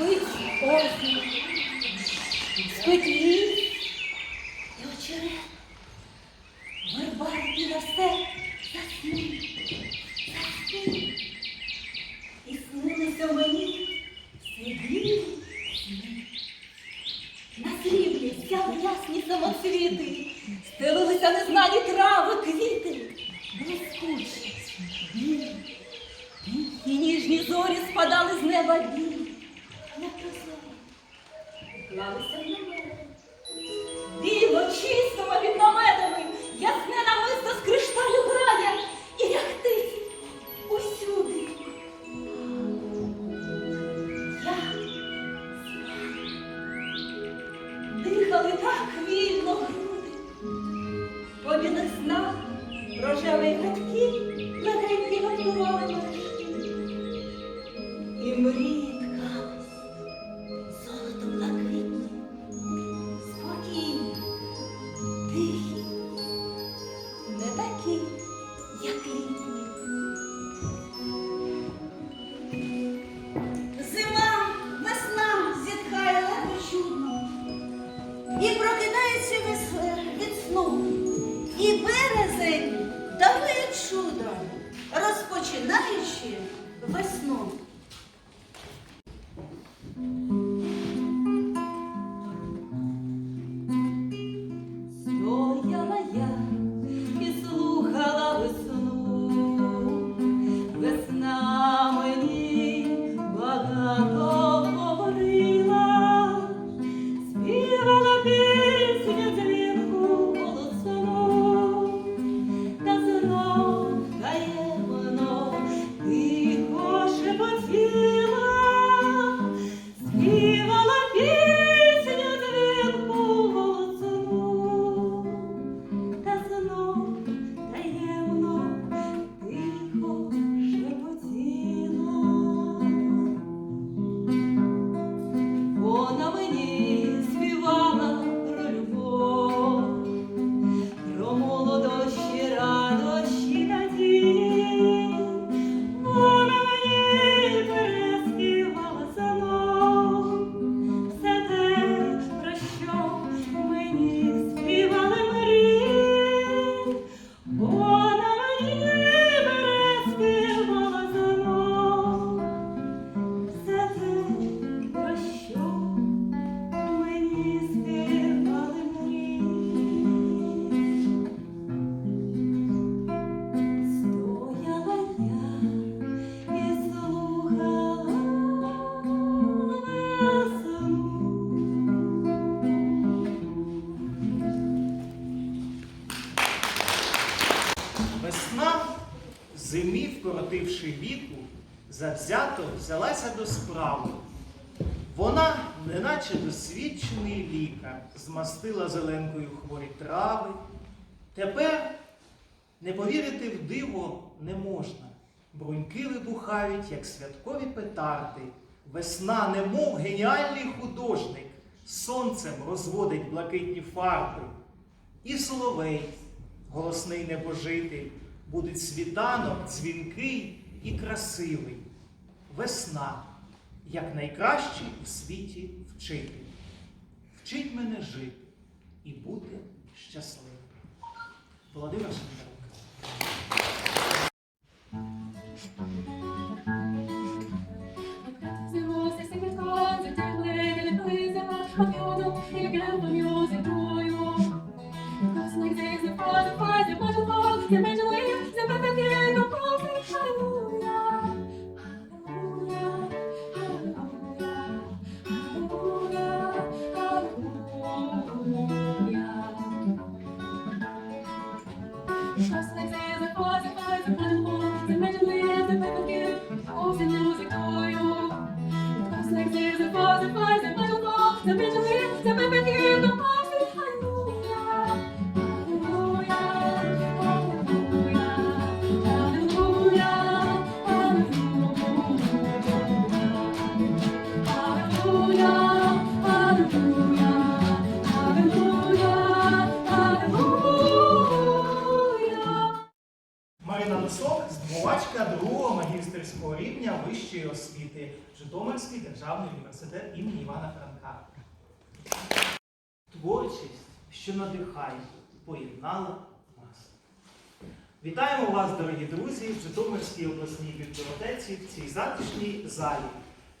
спить озеро, спить ліс і очерет. Вербарки на все засни, засни. І снилися мені сиділи сни. На сріблі сяли ясні самоцвіти, стелилися незнані трави, квіти, блискучі, білі, і ніжні зорі спадали з неба білі, клалися в намет. Біло, чистого під наметами, ясне намисто з кришталю грає і ряхтить усюди. Я дихали так вільно груди. По білих снах рожеві гадки легенькі готували мережки. Розпочинаючи весну. Зимі, віку, завзято взялася до справи. Вона, неначе досвідчений лікар, змастила зеленкою хворі трави. Тепер не повірити в диво не можна. Бруньки вибухають, як святкові петарди. Весна, немов геніальний художник, сонцем розводить блакитні фарби. І соловей, голосний небожитель, буде світанок дзвінкий і красивий. Весна, як найкращий у світі вчитель. Вчить мене жити і бути щасливим. Володимир Шендарук. Житомирський державний університет імені Івана Франка. Творчість, що надихає, поєднала нас. Вітаємо вас, дорогі друзі, в Житомирській обласній бібліотеці в цій затишній залі.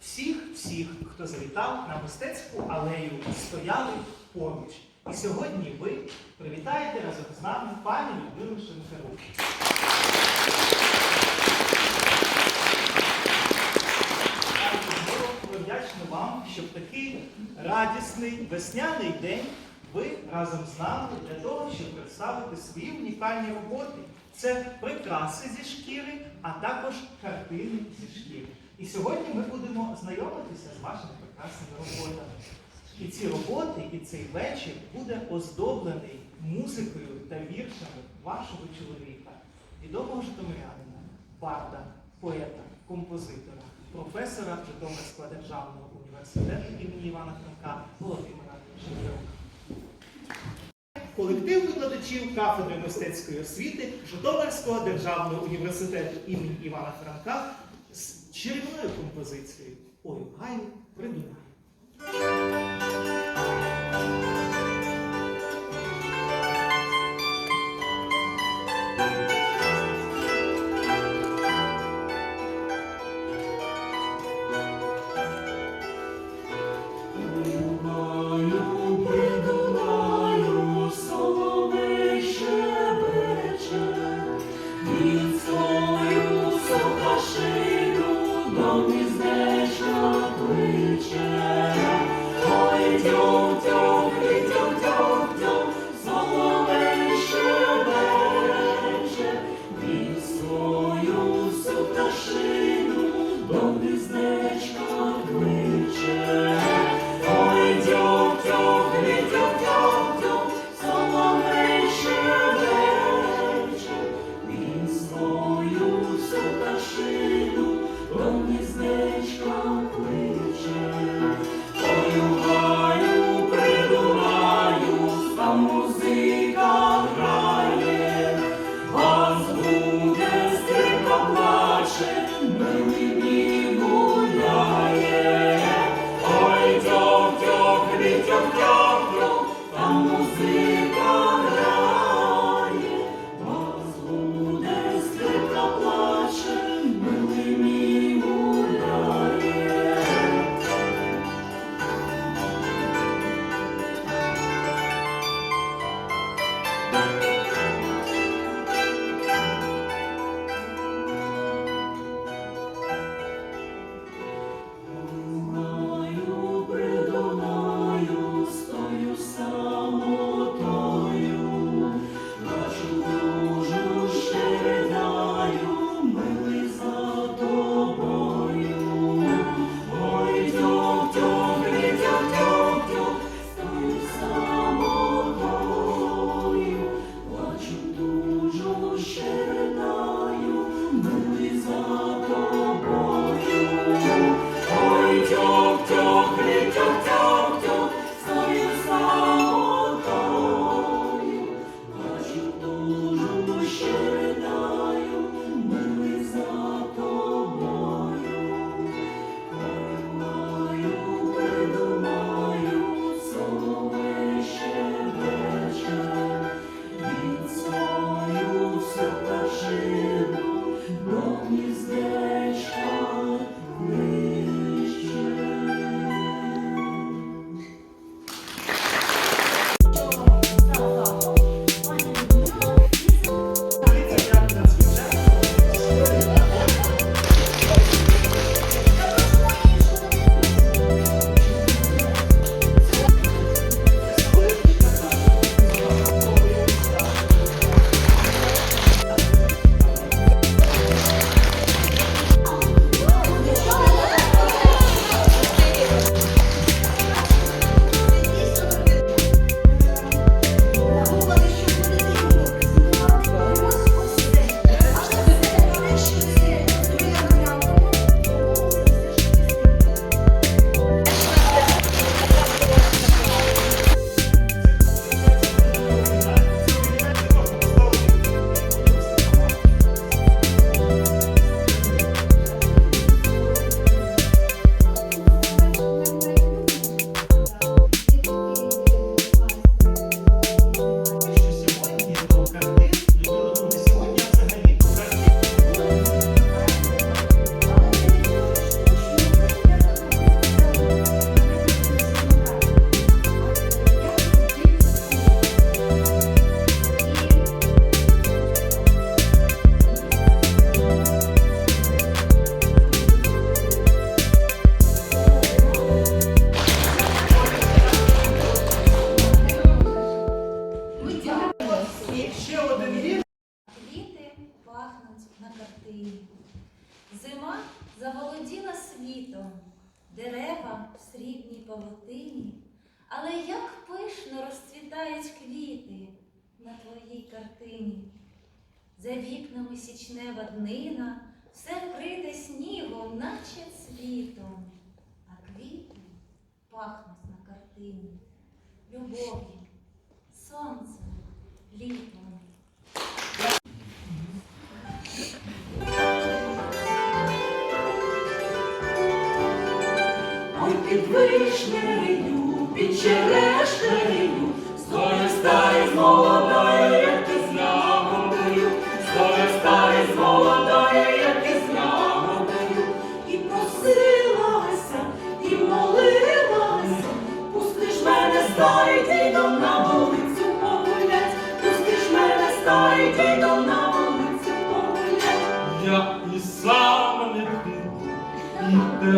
Всіх, всіх, хто завітав на мистецьку алею, стояли поруч. І сьогодні ви привітаєте разом з нами пані Людмилу Шенкару. Ми вдячні вам, що в такий радісний весняний день ви разом з нами для того, щоб представити свої унікальні роботи. Це прикраси зі шкіри, а також картини зі шкіри. І сьогодні ми будемо знайомитися з вашими прекрасними роботами. І ці роботи, і цей вечір буде оздоблений музикою та віршами вашого чоловіка, відомого житомирянина, барда, поета, композитора, професора Житомирського державного університету імені Івана Франка Володимира Шевченка. Колектив викладачів кафедри мистецької освіти Житомирського державного університету імені Івана Франка з чарівною композицією Ой, гаю придумаю. Ой, землі. Зима заволоділа світом, дерева в срібній павутині, але як пишно розцвітають квіти на твоїй картині. За вікнами січнева днина, все вкрите снігом, наче цвітом, а квіти пахнуть на картині, любові, сонце, літо.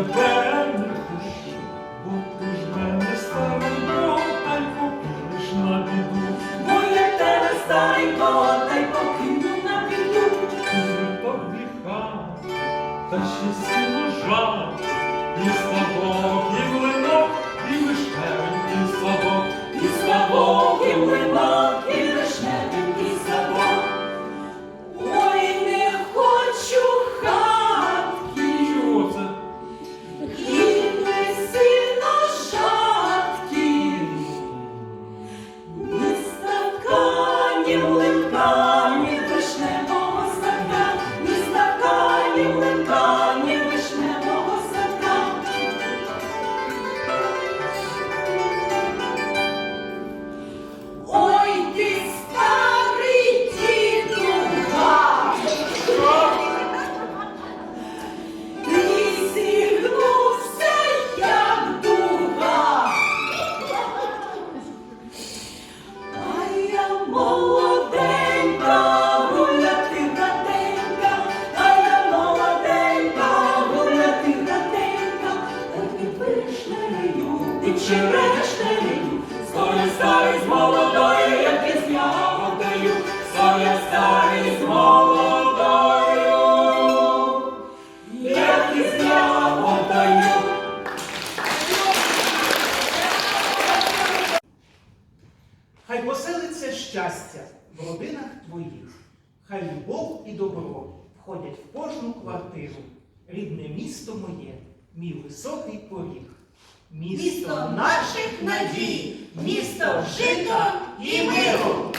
Тебе не пущу, бо ти ж мене старенько, та й покинеш на біду. Бо тебе старенького, та й покину на біду. Та ще сіло жаль, і слабок, і млинок, і слабок. І ставок, і млинок, і добро входять в кожну квартиру. Рідне місто моє, мій високий поріг. Місто наших надій, місто жито і миру.